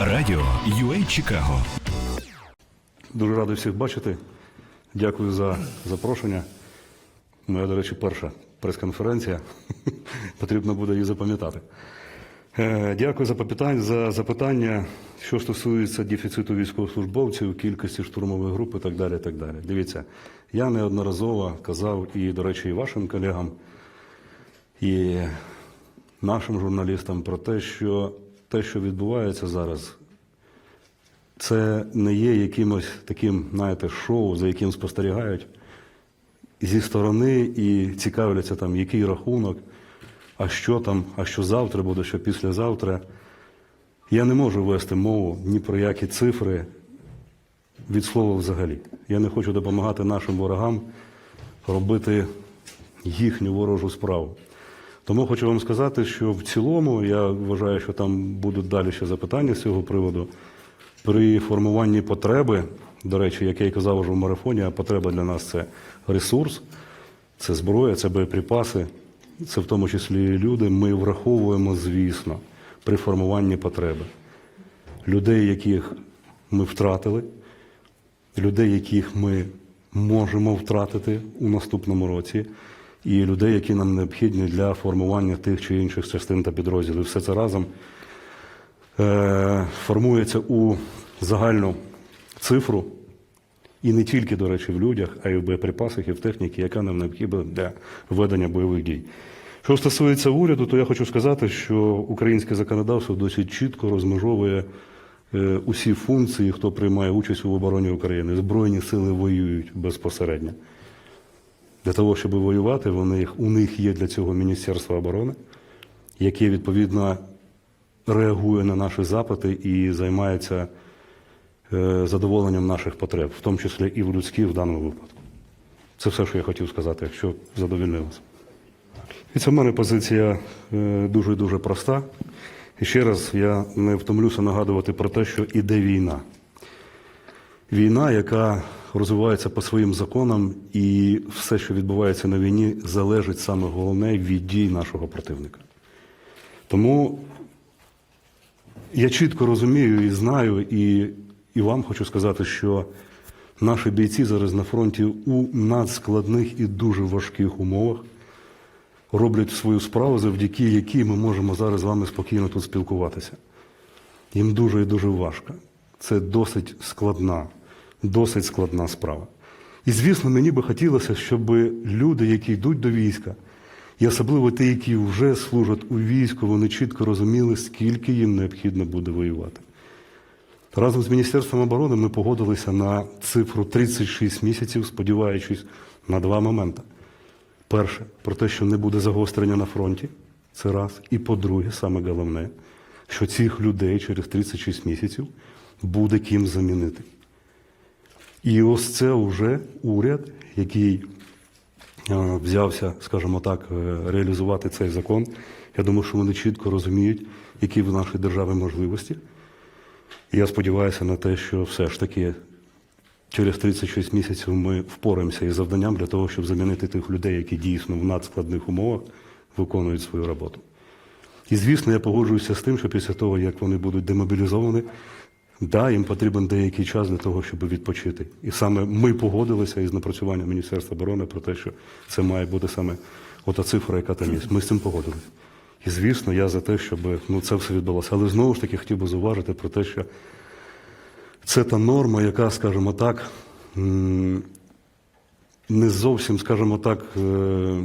Радіо UA Чикаго. Дуже радий всіх бачити. Дякую за запрошення. Моя, до речі, перша прес-конференція. Потрібно буде її запам'ятати. Е, Дякую за запитання, за запитання, що стосується дефіциту військовослужбовців, кількості штурмових груп і так далі. так далі. Дивіться, я неодноразово казав і, до речі, і вашим колегам, і нашим журналістам про те, що те, що відбувається зараз, це не є якимось таким, знаєте, шоу, за яким спостерігають зі сторони і цікавляться там, який рахунок, а що там, а що завтра буде, що післязавтра. Я не можу вести мову ні про які цифри від слова взагалі. Я не хочу допомагати нашим ворогам робити їхню ворожу справу. Тому хочу вам сказати, що в цілому я вважаю, що там будуть далі ще запитання з цього приводу. При формуванні потреби, до речі, як я і казав уже в марафоні, а потреба для нас це ресурс, це зброя, це боєприпаси, це в тому числі люди. Ми враховуємо, звісно, при формуванні потреби людей, яких ми втратили, людей, яких ми можемо втратити у наступному році, і людей, які нам необхідні для формування тих чи інших частин та підрозділів. Все це разом е, формується у загальну цифру, і не тільки, до речі, в людях, а й в боєприпасах і в техніці, яка нам необхідна для ведення бойових дій. Що стосується уряду, то я хочу сказати, що українське законодавство досить чітко розмежовує е, усі функції, хто приймає участь у обороні України. Збройні сили воюють безпосередньо. Для того, щоб воювати, вони, у них є для цього Міністерство оборони, яке відповідно реагує на наші запити і займається е, задоволенням наших потреб, в тому числі і в людських в даному випадку. Це все, що я хотів сказати, якщо задовільнив вас. І це в мене позиція дуже дуже проста. І ще раз я не втомлюся нагадувати про те, що іде війна. Війна, яка розвивається по своїм законам, і все, що відбувається на війні, залежить саме головне від дій нашого противника. Тому я чітко розумію і знаю, і, і вам хочу сказати, що наші бійці зараз на фронті у надскладних і дуже важких умовах роблять свою справу, завдяки якій ми можемо зараз з вами спокійно тут спілкуватися. Їм дуже і дуже важко. Це досить складна, досить складна справа. І, звісно, мені би хотілося, щоб люди, які йдуть до війська, і особливо ті, які вже служать у війську, вони чітко розуміли, скільки їм необхідно буде воювати. Разом з Міністерством оборони ми погодилися на цифру 36 місяців, сподіваючись на два моменти. Перше, про те, що не буде загострення на фронті, це раз. І по-друге, саме головне, що цих людей через 36 місяців буде ким замінити. І ось це вже уряд, який е, взявся, скажімо так, е, реалізувати цей закон. Я думаю, що вони чітко розуміють, які в нашій державі можливості. І я сподіваюся на те, що все ж таки через 36 місяців ми впораємося із завданням для того, щоб замінити тих людей, які дійсно в надскладних умовах виконують свою роботу. І звісно, я погоджуюся з тим, що після того, як вони будуть демобілізовані, да, їм потрібен деякий час для того, щоб відпочити. І саме ми погодилися із напрацюванням Міністерства оборони про те, що це має бути саме ота цифра, яка там є. Ми з цим погодилися. І звісно, я за те, щоб ну, це все відбулося. Але знову ж таки хотів би зауважити про те, що це та норма, яка, скажімо так, не зовсім, скажімо так, е,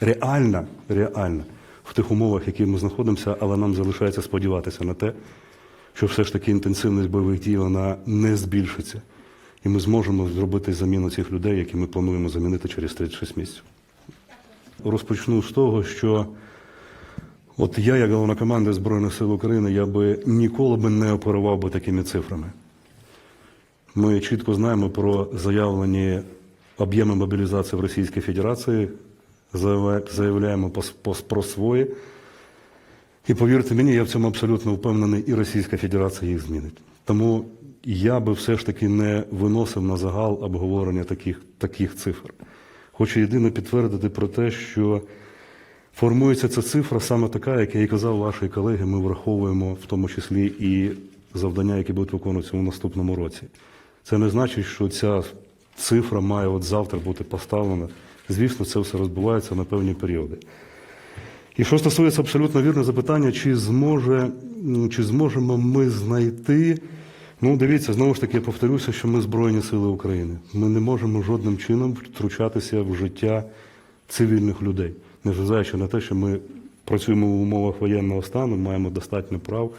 реальна, реальна в тих умовах, в яких ми знаходимося, але нам залишається сподіватися на те, що все ж таки інтенсивність бойових дій вона не збільшиться. І ми зможемо зробити заміну цих людей, які ми плануємо замінити через 36 місяців. Розпочну з того, що от я, як головнокомандир Збройних сил України, я би ніколи би не оперував би такими цифрами. Ми чітко знаємо про заявлені об'єми мобілізації в Російській Федерації, заявляємо про свої. І повірте мені, я в цьому абсолютно впевнений, і Російська Федерація їх змінить. Тому я би все ж таки не виносив на загал обговорення таких, таких цифр. Хочу єдине підтвердити про те, що формується ця цифра саме така, як я і казав ваші колеги, ми враховуємо в тому числі і завдання, які будуть виконуватися у наступному році. Це не значить, що ця цифра має от завтра бути поставлена. Звісно, це все розбивається на певні періоди. І що стосується абсолютно вірне запитання, чи зможе, чи зможемо ми знайти. Ну, дивіться, знову ж таки, я повторюся, що ми Збройні Сили України. Ми не можемо жодним чином втручатися в життя цивільних людей, незважаючи на те, що ми працюємо в умовах воєнного стану, маємо достатньо прав.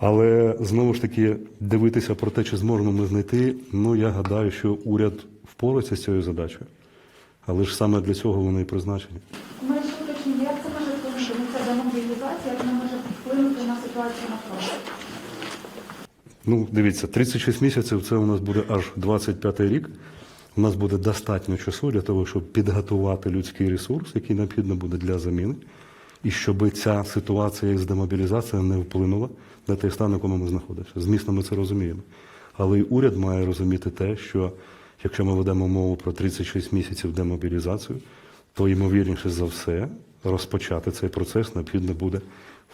Але знову ж таки, дивитися про те, чи зможемо ми знайти, ну я гадаю, що уряд впорається з цією задачею. Але ж саме для цього вони і призначені. Ми ще уточнюємо, як це може вплинути на ця демобілізація, як вона може вплинути на ситуацію на фронті? Ну, дивіться, 36 місяців це у нас буде аж 25 рік. У нас буде достатньо часу для того, щоб підготувати людський ресурс, який необхідно буде для заміни, і щоб ця ситуація з демобілізацією не вплинула на той стан, в якому ми знаходимося. Змісно, ми це розуміємо. Але і уряд має розуміти те, що якщо ми ведемо мову про 36 місяців демобілізацію, то ймовірніше за все розпочати цей процес необхідно буде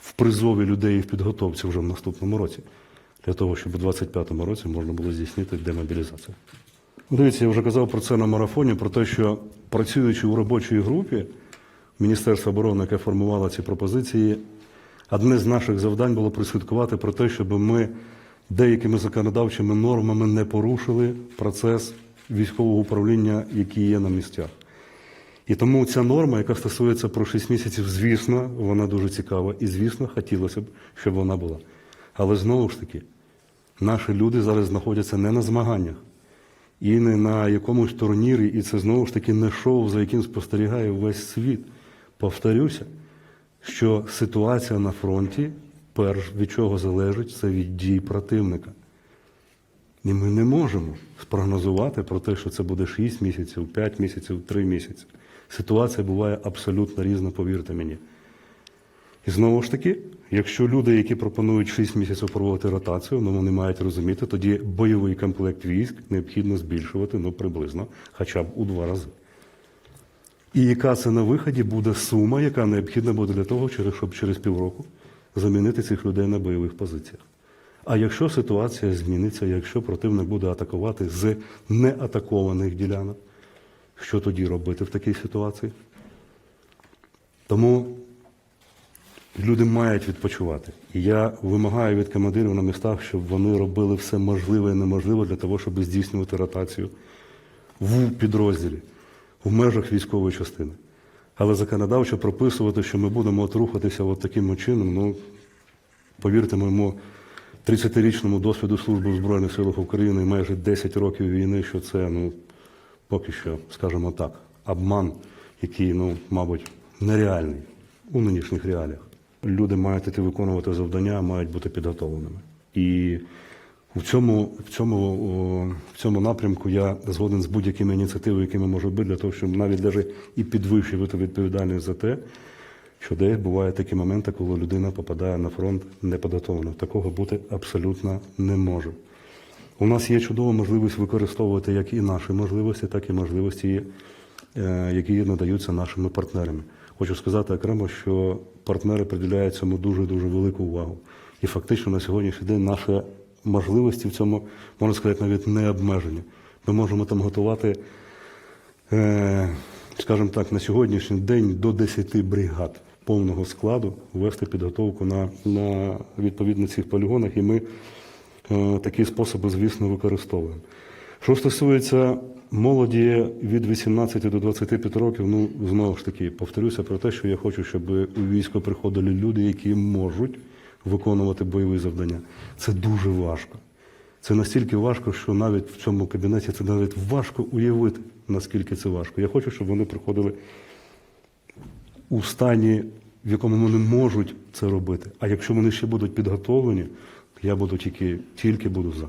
в призові людей і в підготовці вже в наступному році, для того, щоб у 2025 році можна було здійснити демобілізацію. Дивіться, я вже казав про це на марафоні, про те, що працюючи у робочій групі Міністерства оборони, яке формувало ці пропозиції, одне з наших завдань було прослідкувати про те, щоб ми деякими законодавчими нормами не порушили процес військового управління, який є на місцях. І тому ця норма, яка стосується про 6 місяців, звісно, вона дуже цікава. І, звісно, хотілося б, щоб вона була. Але знову ж таки, наші люди зараз знаходяться не на змаганнях і не на якомусь турнірі, і це знову ж таки не шоу, за яким спостерігає весь світ. Повторюся, що ситуація на фронті, перш від чого залежить, це від дій противника. І ми не можемо спрогнозувати про те, що це буде 6 місяців, 5 місяців, 3 місяці. Ситуація буває абсолютно різна, повірте мені. І знову ж таки, якщо люди, які пропонують 6 місяців проводити ротацію, ну вони мають розуміти, тоді бойовий комплект військ необхідно збільшувати ну, приблизно хоча б у два рази. І яка це на виході буде сума, яка необхідна буде для того, щоб через півроку замінити цих людей на бойових позиціях. А якщо ситуація зміниться, якщо противник буде атакувати з неатакованих ділянок, що тоді робити в такій ситуації? Тому люди мають відпочивати. І я вимагаю від командирів на містах, щоб вони робили все можливе і неможливе для того, щоб здійснювати ротацію в підрозділі, в межах військової частини. Але законодавчо прописувати, що ми будемо от рухатися от таким чином, ну, повірте моєму 30-річному досвіду служби в Збройних силах України і майже 10 років війни, що це, ну, поки що, скажімо так, обман, який, ну, мабуть, нереальний у нинішніх реаліях. Люди мають іти виконувати завдання, мають бути підготовленими. І в цьому, в цьому, в цьому напрямку я згоден з будь-якими ініціативами, якими можуть бути, для того, щоб навіть даже і підвищувати відповідальність за те, що десь бувають такі моменти, коли людина попадає на фронт неподготовлена. Такого бути абсолютно не може. У нас є чудова можливість використовувати як і наші можливості, так і можливості, е, які надаються нашими партнерами. Хочу сказати окремо, що партнери приділяють цьому дуже-дуже велику увагу. І фактично на сьогоднішній день наші можливості в цьому, можна сказати, навіть не обмежені. Ми можемо там готувати, е, скажімо так, на сьогоднішній день до 10 бригад повного складу вести підготовку на, на відповідно цих полігонах, і ми е, такі способи, звісно, використовуємо. Що стосується молоді від 18 до 25 років, ну знову ж таки повторюся про те, що я хочу, щоб у військо приходили люди, які можуть виконувати бойові завдання. Це дуже важко. Це настільки важко, що навіть в цьому кабінеті це навіть важко уявити, наскільки це важко. Я хочу, щоб вони приходили у стані, в якому вони можуть це робити. А якщо вони ще будуть підготовлені, я буду тільки, тільки буду за.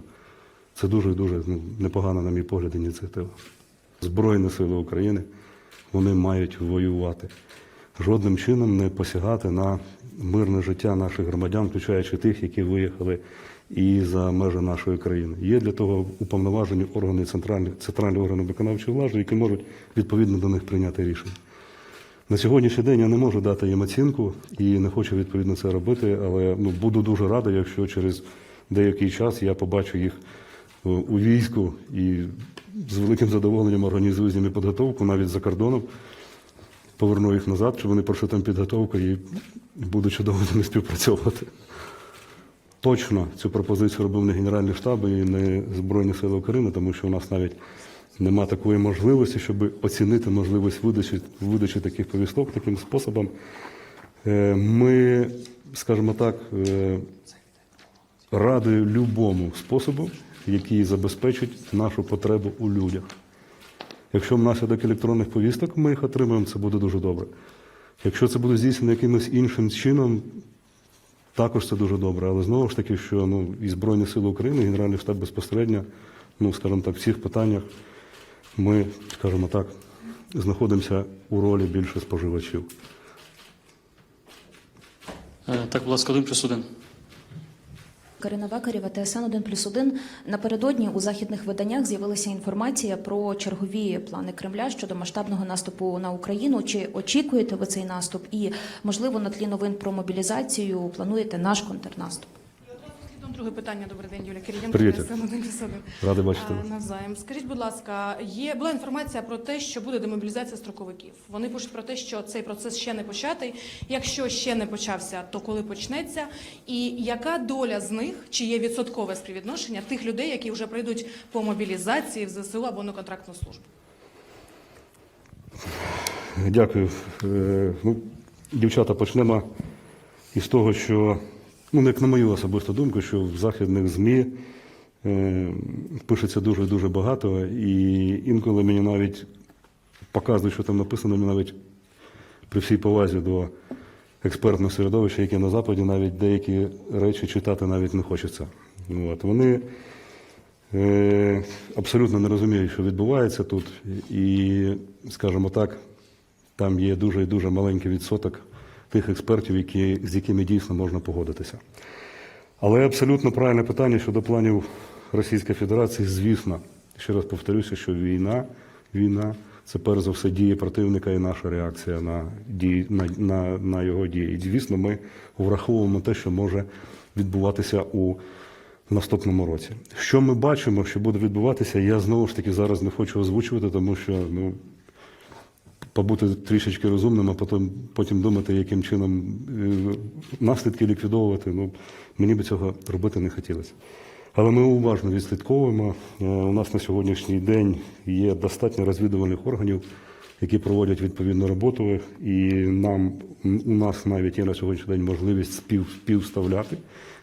Це дуже дуже ну, непогана, на мій погляд, ініціатива. Збройні сили України вони мають воювати. Жодним чином не посягати на мирне життя наших громадян, включаючи тих, які виїхали і за межі нашої країни. Є для того уповноважені органи центральні, центральні органи виконавчої влади, які можуть відповідно до них прийняти рішення. На сьогоднішній день я не можу дати їм оцінку і не хочу відповідно це робити, але ну, буду дуже радий, якщо через деякий час я побачу їх у війську і з великим задоволенням організую з ними підготовку навіть за кордоном. Поверну їх назад, щоб вони пройшли там підготовку і буду чудово з ними співпрацьовувати. Точно цю пропозицію робив не Генеральний штаб і не Збройні Сили України, тому що у нас навіть нема такої можливості, щоб оцінити можливість видачі, видачі таких повісток таким способом. Е, Ми, скажімо так, е, раді любому способу, який забезпечить нашу потребу у людях. Якщо внаслідок електронних повісток ми їх отримаємо, це буде дуже добре. Якщо це буде здійснено якимось іншим чином, також це дуже добре. Але знову ж таки, що ну, і Збройні Сили України, Генеральний штаб безпосередньо, ну, скажімо так, в цих питаннях ми, скажімо так, знаходимося у ролі більше споживачів. Е, Так, будь ласка, один плюс один. Карина Вакарєва, ТСН 1 плюс 1. Напередодні у західних виданнях з'явилася інформація про чергові плани Кремля щодо масштабного наступу на Україну. Чи очікуєте ви цей наступ? І, можливо, на тлі новин про мобілізацію плануєте наш контрнаступ? Друге питання. Добрий день, Юлія Кирієнко. Привіт. 1+1. Радий бачити вас. Навзаєм. Скажіть, будь ласка, є була інформація про те, що буде демобілізація строковиків. Вони пишуть про те, що цей процес ще не початий. Якщо ще не почався, то коли почнеться? І яка доля з них, чи є відсоткове співвідношення тих людей, які вже прийдуть по мобілізації в ЗСУ або на контрактну службу? Дякую. Е, Ну, дівчата, почнемо із того, що, ну, як на мою особисту думку, що в західних ЗМІ е, пишеться дуже дуже багато, і інколи мені навіть показують, що там написано, мені навіть при всій повазі до експертного середовища, яке на Западі, навіть деякі речі читати навіть не хочеться. От. Вони Е, абсолютно не розумію, що відбувається тут. І, скажімо так, там є дуже і дуже маленький відсоток тих експертів, які, з якими дійсно можна погодитися. Але абсолютно правильне питання щодо планів Російської Федерації, звісно, ще раз повторюся, що війна, війна це перш за все дії противника і наша реакція на, дії, на, на, на його дії. І звісно, ми враховуємо те, що може відбуватися у наступному році. Що ми бачимо, що буде відбуватися, я знову ж таки зараз не хочу озвучувати, тому що ну, побути трішечки розумним, а потім, потім думати, яким чином е, наслідки ліквідовувати. Ну, мені би цього робити не хотілося. Але ми уважно відслідковуємо. Е, У нас на сьогоднішній день є достатньо розвідувальних органів, які проводять відповідну роботу, і нам у нас навіть є на сьогоднішній день можливість спів, співставляти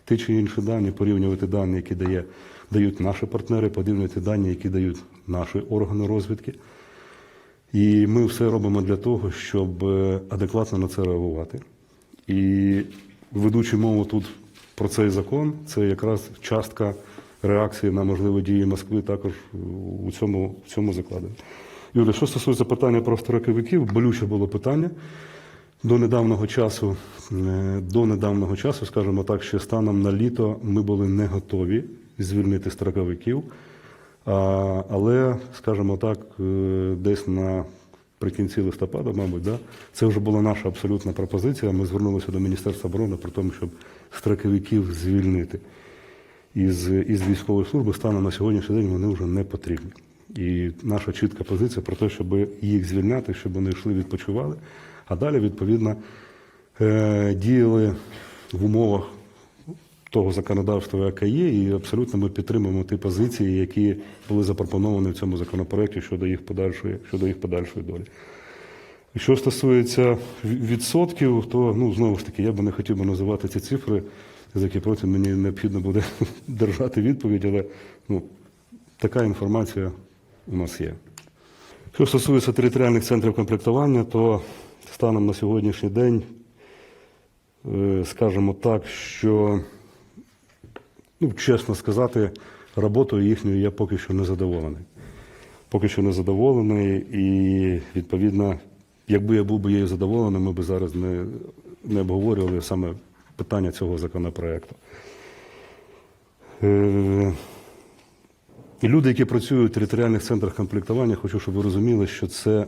ті чи інші дані, порівнювати дані, які дає, дають наші партнери, порівнювати дані, які дають наші органи розвідки. І ми все робимо для того, щоб е, адекватно на це реагувати. І ведучи мову тут про цей закон, це якраз частка реакції на можливі дії Москви також у цьому, в цьому закладі. Юля, що стосується питання про строковиків, болюче було питання. До недавнього часу, е, до недавнього часу, скажімо так, ще станом на літо ми були не готові звільнити строковиків. Але, скажімо так, е, десь наприкінці листопада, мабуть, да, це вже була наша абсолютна пропозиція. Ми звернулися до Міністерства оборони про те, щоб строковиків звільнити із, із військової служби станом на сьогоднішній день вони вже не потрібні. І наша чітка позиція про те, щоб їх звільняти, щоб вони йшли відпочивали, а далі, відповідно, е, діяли в умовах того законодавства, яке є, і абсолютно ми підтримуємо ті позиції, які були запропоновані в цьому законопроекті щодо їх подальшої, щодо їх подальшої долі. Що стосується відсотків, то ну знову ж таки я би не хотів би називати ці цифри, за які потім мені необхідно буде держати відповідь, але ну, така інформація у нас є. Що стосується територіальних центрів комплектування, то станом на сьогоднішній день, е, скажімо так, що, ну, чесно сказати, роботою їхньою я поки що не задоволений. Поки що не задоволений, і відповідно, якби я був би її задоволений, ми б зараз не, не обговорювали саме питання цього законопроекту. Е, і люди, які працюють в територіальних центрах комплектування, хочу, щоб ви розуміли, що це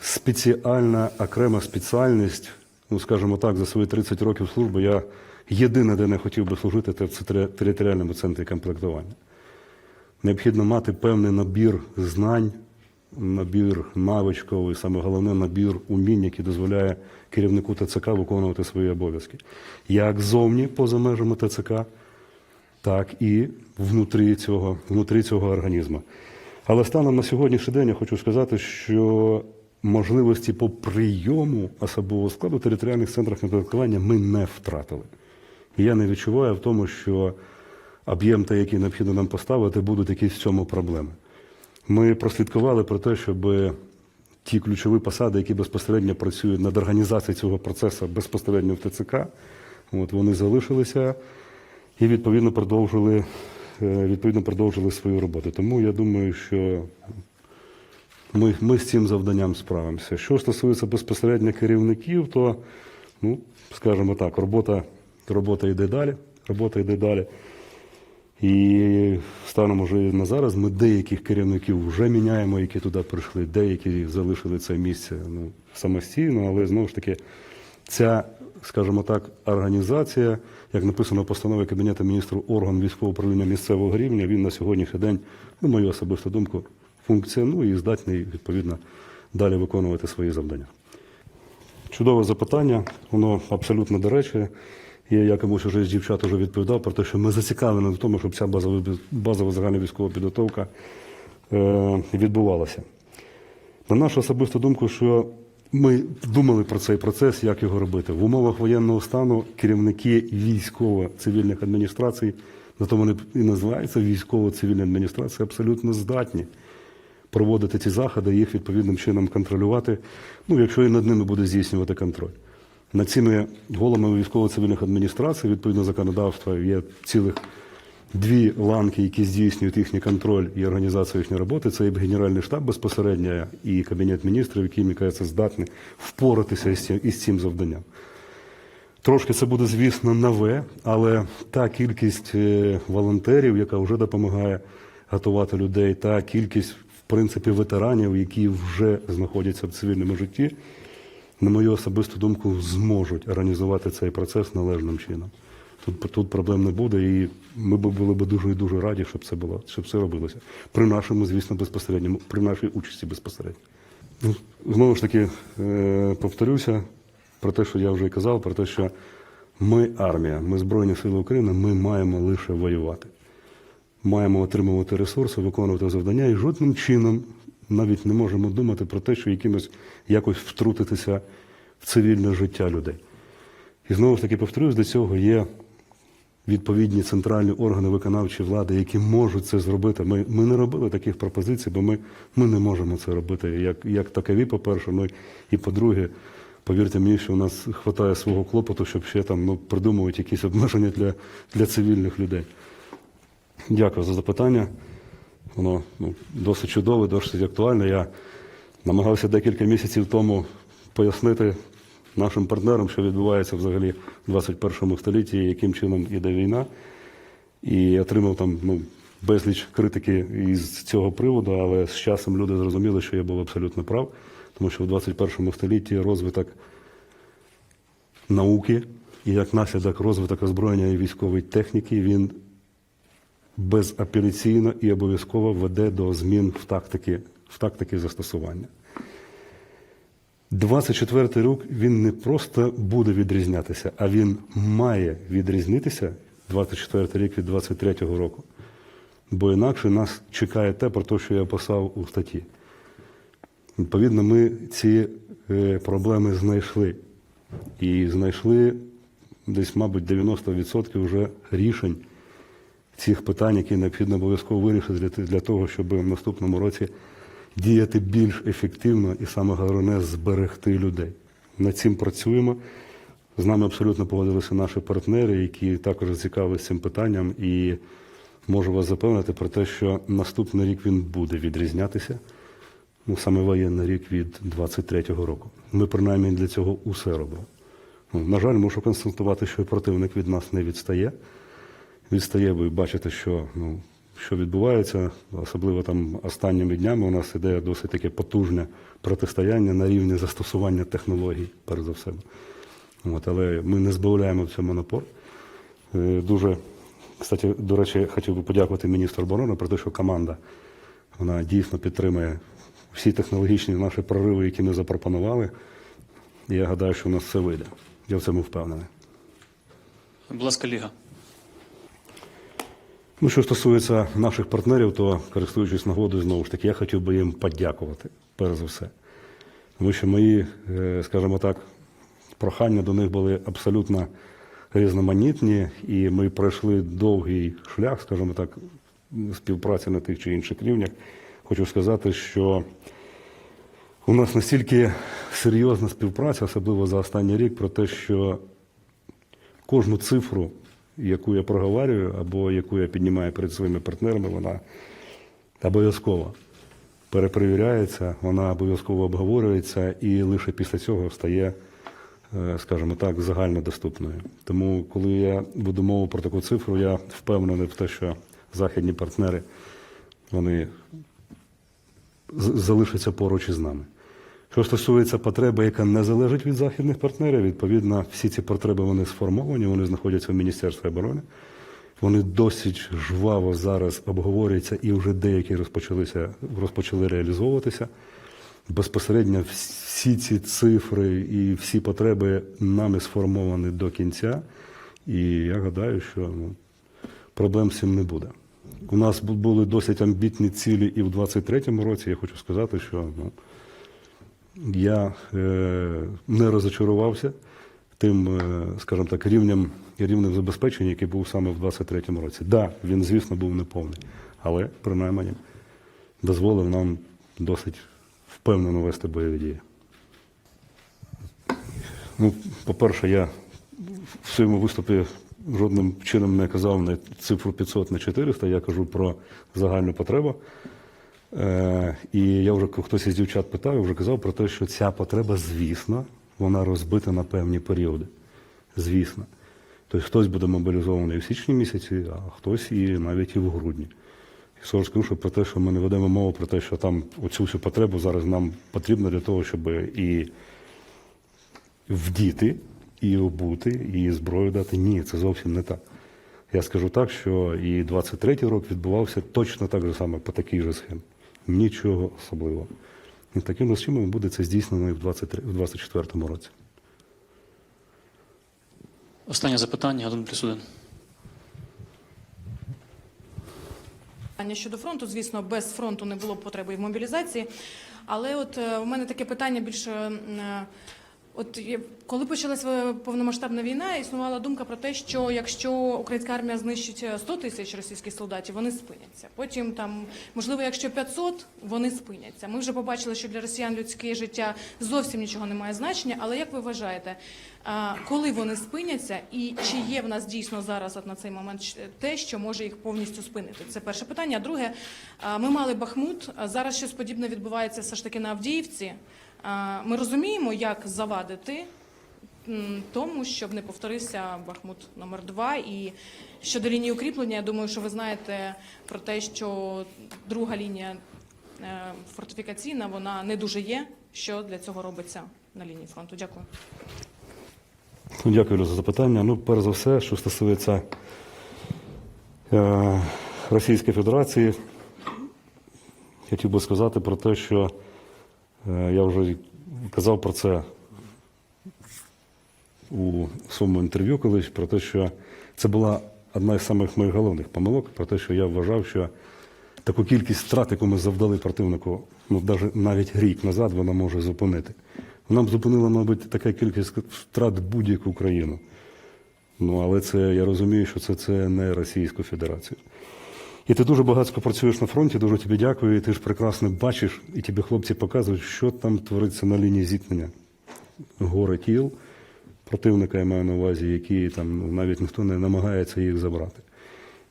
спеціальна окрема спеціальність, ну скажімо так, за свої 30 років служби я єдине, де не хотів би служити, це в територіальному центрі комплектування. Необхідно мати певний набір знань, набір навичковий, саме головне набір умінь, який дозволяє керівнику ТЦК виконувати свої обов'язки. Як зовні поза межами ТЦК, так і внутрі цього, внутрі цього організму. Але станом на сьогоднішній день я хочу сказати, що можливості по прийому особового складу в територіальних центрах комплектування ми не втратили. І я не відчуваю в тому, що об'єм, той, який необхідно нам поставити, будуть якісь в цьому проблеми. Ми прослідкували про те, щоб ті ключові посади, які безпосередньо працюють над організацією цього процесу безпосередньо в ТЦК, от вони залишилися і відповідно продовжили, е, відповідно продовжили свою роботу. Тому я думаю, що ми, ми з цим завданням справимося. Що стосується безпосередньо керівників, то, ну, скажімо так, робота, робота йде далі. Робота йде далі. І станом уже на зараз ми деяких керівників вже міняємо, які туди прийшли, деякі залишили це місце ну, самостійно, але знову ж таки, ця, скажімо так, організація, як написано в постанові Кабінету міністрів орган військового управління місцевого рівня, він на сьогоднішній день, на мою особисту думку, функціонує і здатний відповідно далі виконувати свої завдання. Чудове запитання, воно абсолютно до речі. Я якомусь вже з дівчат вже відповідав про те, що ми зацікавлені в тому, щоб ця базова, базова загальна військова підготовка е, відбувалася. На нашу особисту думку, що ми думали про цей процес, як його робити. В умовах воєнного стану керівники військово-цивільних адміністрацій, на то вони і називаються військово-цивільні адміністрації, абсолютно здатні проводити ці заходи, їх відповідним чином контролювати, ну, якщо і над ними буде здійснювати контроль. Над цими головами військово-цивільних адміністрацій, відповідно законодавства, є цілих дві ланки, які здійснюють їхній контроль і організацію їхньої роботи. Це і Генеральний штаб безпосередньо, і Кабінет міністрів, які, мені кажеться, здатні впоратися із цим, із цим завданням. Трошки це буде, звісно, нове, але та кількість е, волонтерів, яка вже допомагає готувати людей, та кількість, в принципі, ветеранів, які вже знаходяться в цивільному житті, на мою особисту думку, зможуть організувати цей процес належним чином. Тут, тут проблем не буде, і ми були б дуже і дуже раді, щоб це було, щоб це робилося. При нашому, звісно, безпосередньому, при нашій участі безпосередньо. Ну, Знову ж таки, е, повторюся про те, що я вже казав, про те, що ми армія, ми Збройні Сили України, ми маємо лише воювати. Маємо отримувати ресурси, виконувати завдання і жодним чином навіть не можемо думати про те, що якимось якось втрутитися в цивільне життя людей. І знову ж таки повторюсь, до цього є відповідні центральні органи виконавчої влади, які можуть це зробити. Ми, ми не робили таких пропозицій, бо ми, ми не можемо це робити як, як такові, по-перше, ну і по-друге, повірте мені, що у нас вистачає свого клопоту, щоб ще там ну, придумувати якісь обмеження для, для цивільних людей. Дякую за запитання. Воно ну, досить чудове, досить актуальне. Я намагався декілька місяців тому пояснити нашим партнерам, що відбувається взагалі в 21 столітті, яким чином іде війна. І отримав там ну, безліч критики із цього приводу, але з часом люди зрозуміли, що я був абсолютно прав, тому що в 21 столітті розвиток науки і як наслідок розвиток озброєння і військової техніки, він безапеляційно і обов'язково веде до змін в тактики, в тактики застосування. 24-й рік він не просто буде відрізнятися, а він має відрізнитися 24 рік від 23-го року. Бо інакше нас чекає те, про те, що я писав у статті. Відповідно, ми ці е, проблеми знайшли. І знайшли десь, мабуть, 90% вже рішень цих питань, які необхідно обов'язково вирішити для, того, щоб в наступному році діяти більш ефективно і саме головне зберегти людей. Над цим працюємо. З нами абсолютно погодилися наші партнери, які також зацікавилися цим питанням, і можу вас запевнити про те, що наступний рік він буде відрізнятися. Ну, саме воєнний рік від 23-го року. Ми принаймні для цього усе робимо. Ну, на жаль, можу констатувати, що противник від нас не відстає. Відстає, ви бачите, що ну, що відбувається, особливо там останніми днями у нас іде досить таке потужне протистояння на рівні застосування технологій, перш за все. От, але ми не збавляємо в цьому напор. Е, Дуже, кстати, до речі, хотів би подякувати міністру оборони про те, що команда вона дійсно підтримує всі технологічні наші прориви, які ми запропонували. І я гадаю, що у нас все вийде. Я в цьому впевнений. Будь ласка, Ліга. Ну, що стосується наших партнерів, то користуючись нагодою, знову ж таки, я хотів би їм подякувати, перш за все. Тому що мої, е, скажімо так, прохання до них були абсолютно різноманітні, і ми пройшли довгий шлях, скажімо так, співпраці на тих чи інших рівнях. Хочу сказати, що у нас настільки серйозна співпраця, особливо за останній рік, про те, що кожну цифру, яку я проговорюю, або яку я піднімаю перед своїми партнерами, вона обов'язково перепровіряється, вона обов'язково обговорюється і лише після цього стає, е, скажімо так, загальнодоступною. Тому, коли я буду мову про таку цифру, я впевнений в те, що західні партнери вони залишаться поруч із нами. Що стосується потреби, яка не залежить від західних партнерів, відповідно, всі ці потреби вони сформовані, вони знаходяться в Міністерстві оборони. Вони досить жваво зараз обговорюються і вже деякі розпочалися, розпочали реалізовуватися. Безпосередньо всі ці цифри і всі потреби нами сформовані до кінця. І я гадаю, що ну, проблем з цим не буде. У нас були досить амбітні цілі і в 2023 році. Я хочу сказати, що ну, я е, не розочарувався тим, е, скажімо так, рівнем, рівнем забезпечення, який був саме в 2023 році. Так, да, він, звісно, був неповний, але принаймні дозволив нам досить впевнено вести бойові дії. Ну, по-перше, я в своєму виступі жодним чином не казав на цифру 500 на 400, я кажу про загальну потребу. Е, і я вже хтось із дівчат питав, я вже казав про те, що ця потреба, звісно, вона розбита на певні періоди. Звісно. Тобто хтось буде мобілізований в січні місяці, а хтось і навіть і в грудні. І ж скажу, що про те, що ми не ведемо мову про те, що там оцю всю потребу зараз нам потрібно для того, щоб і вдіти, і обути, і зброю дати. Ні, це зовсім не так. Я скажу так, що і 23-й рік відбувався точно так же саме по такій же схемі. Нічого особливого. І таким же чином буде це здійснено і в 23 в 24-му році. Останнє запитання, один плюс один. Питання щодо фронту, звісно, без фронту не було потреби і в мобілізації. Але от е, у мене таке питання більше. Е, От коли почалася повномасштабна війна, існувала думка про те, що якщо українська армія знищить е, 100 тисяч російських солдатів, вони спиняться. Потім там, можливо, якщо 500, вони спиняться. Ми вже побачили, що для росіян людське життя зовсім нічого не має значення. Але як ви вважаєте, коли вони спиняться, і чи є в нас дійсно зараз от на цей момент те, що може їх повністю спинити? Це перше питання. Друге, ми мали Бахмут. Зараз щось подібне відбувається все ж таки на Авдіївці. Ми розуміємо, як завадити тому, щоб не повторився Бахмут номер 2 І щодо лінії укріплення, я думаю, що ви знаєте про те, що друга лінія е, фортифікаційна, вона не дуже є. Що для цього робиться на лінії фронту? Дякую. Ну, Дякую за запитання. Ну, перш за все, що стосується е, Російської Федерації, хотів би сказати про те, що я вже казав про це у своєму інтерв'ю колись, про те, що це була одна із самих моїх головних помилок, про те, що я вважав, що таку кількість втрат, яку ми завдали противнику, ну, навіть, рік назад, вона може зупинити. Б зупинила, мабуть, така кількість втрат будь-яку країну. Ну, але це я розумію, що це, це не Російську Федерацію. І ти дуже багато працюєш на фронті, дуже тобі дякую. І ти ж прекрасно бачиш, і тобі хлопці показують, що там твориться на лінії зіткнення. Гори тіл противника, я маю на увазі, які там ну, навіть ніхто не намагається їх забрати.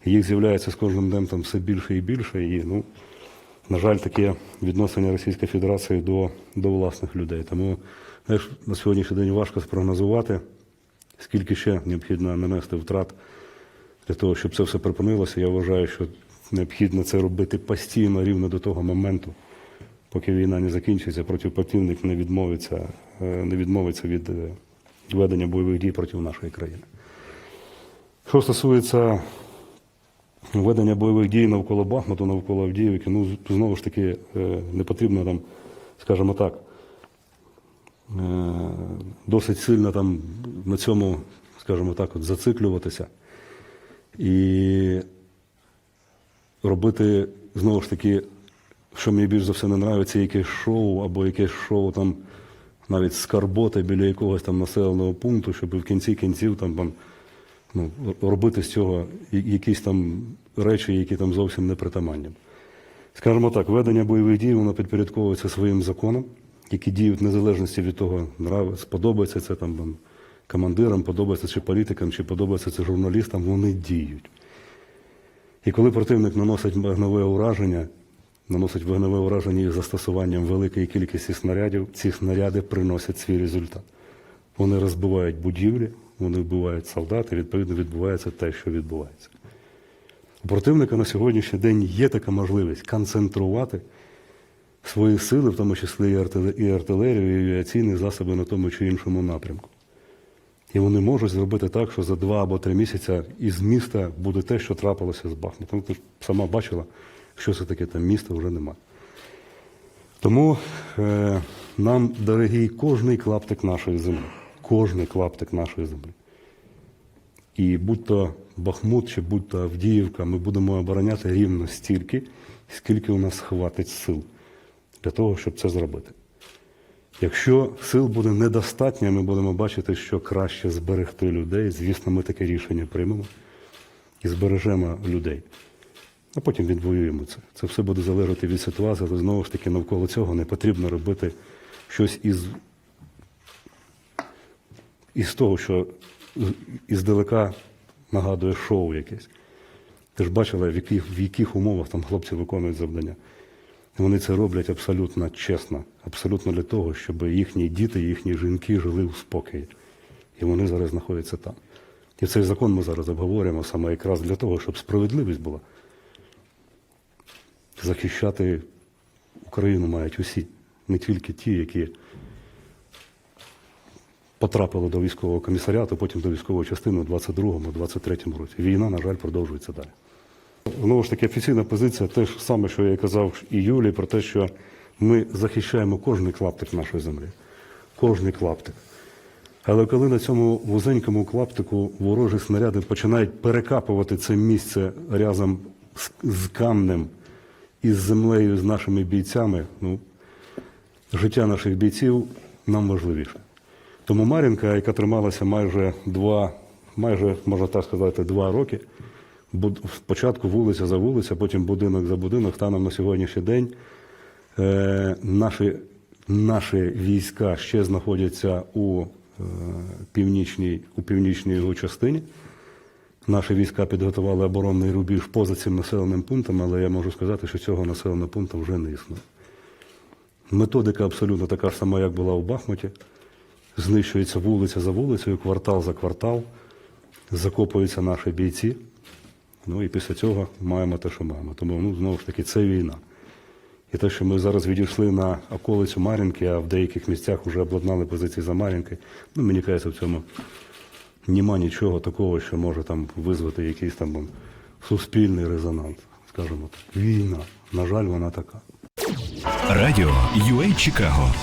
Їх з'являється з кожним днем там все більше і більше. І, ну, на жаль, таке відношення Російської Федерації до, до власних людей. Тому знаєш, на сьогоднішній день важко спрогнозувати, скільки ще необхідно нанести втрат для того, щоб це все припинилося. Я вважаю, що необхідно це робити постійно рівно до того моменту, поки війна не закінчиться, протипротивник не відмовиться, е, не відмовиться від е, ведення бойових дій проти нашої країни. Що стосується ведення бойових дій навколо Бахмуту, навколо Авдіївки, ну знову ж таки е, не потрібно там, скажімо так, досить сильно там на цьому, скажімо так, от зациклюватися і робити знову ж таки, що мені більш за все не подобається, якесь шоу або якесь шоу там навіть скарботи біля якогось там населеного пункту, щоб в кінці кінців там, там ну, робити з цього якісь там речі, які там зовсім не притаманні. Скажімо так, ведення бойових дій воно підпорядковується своїм законам, які діють в незалежності від того, сподобається це там командирам, подобається чи політикам, чи подобається це журналістам, вони діють. І коли противник наносить вогневе ураження, наносить вогневе ураження із застосуванням великої кількості снарядів, ці снаряди приносять свій результат. Вони розбивають будівлі, вони вбивають солдат, і відповідно відбувається те, що відбувається. У противника на сьогоднішній день є така можливість концентрувати свої сили, в тому числі і артилерію, і авіаційні засоби на тому чи іншому напрямку. І вони можуть зробити так, що за два або три місяці із міста буде те, що трапилося з Бахмутом. Ти ж сама бачила, що це таке там міста вже немає. Тому е, нам дорогий кожний клаптик нашої землі. Кожний клаптик нашої землі. І будь-то Бахмут чи будь-то Авдіївка, ми будемо обороняти рівно стільки, скільки у нас хватить сил для того, щоб це зробити. Якщо сил буде недостатньо, ми будемо бачити, що краще зберегти людей. Звісно, ми таке рішення приймемо і збережемо людей. А потім відвоюємо це. Це все буде залежати від ситуації, але знову ж таки навколо цього не потрібно робити щось із, із того, що іздалека нагадує шоу якесь. Ти ж бачила, в яких, в яких умовах там хлопці виконують завдання. І Вони це роблять абсолютно чесно, абсолютно для того, щоб їхні діти, їхні жінки жили у спокої. І вони зараз знаходяться там. І цей закон ми зараз обговорюємо саме якраз для того, щоб справедливість була. Захищати Україну мають усі, не тільки ті, які потрапили до військового комісаріату, потім до військової частини у 22-23 році. Війна, на жаль, продовжується далі. Знову ж таки, офіційна позиція те ж саме, що я і казав і Юлії, про те, що ми захищаємо кожний клаптик нашої землі. Кожний клаптик. Але коли на цьому вузенькому клаптику ворожі снаряди починають перекапувати це місце разом з, камнем і з землею, з нашими бійцями, ну, життя наших бійців нам важливіше. Тому Мар'їнка, яка трималася майже два, майже, можна так сказати, два роки, спочатку вулиця за вулиця, потім будинок за будинок, станом на сьогоднішній день е, наші, наші війська ще знаходяться у, е, північній, у північній його частині. Наші війська підготували оборонний рубіж поза цим населеним пунктом, але я можу сказати, що цього населеного пункту вже не існує. Методика абсолютно така ж сама, як була у Бахмуті. Знищується вулиця за вулицею, квартал за квартал, закопуються наші бійці. Ну і після цього маємо те, що маємо. Тому ну, знову ж таки це війна. І те, що ми зараз відійшли на околицю Мар'їнки, а в деяких місцях вже обладнали позиції за Мар'їнки, ну мені кажеться, в цьому нема нічого такого, що може там визвати якийсь там суспільний резонанс. Скажімо так. Війна. На жаль, вона така. Радіо UA Чикаго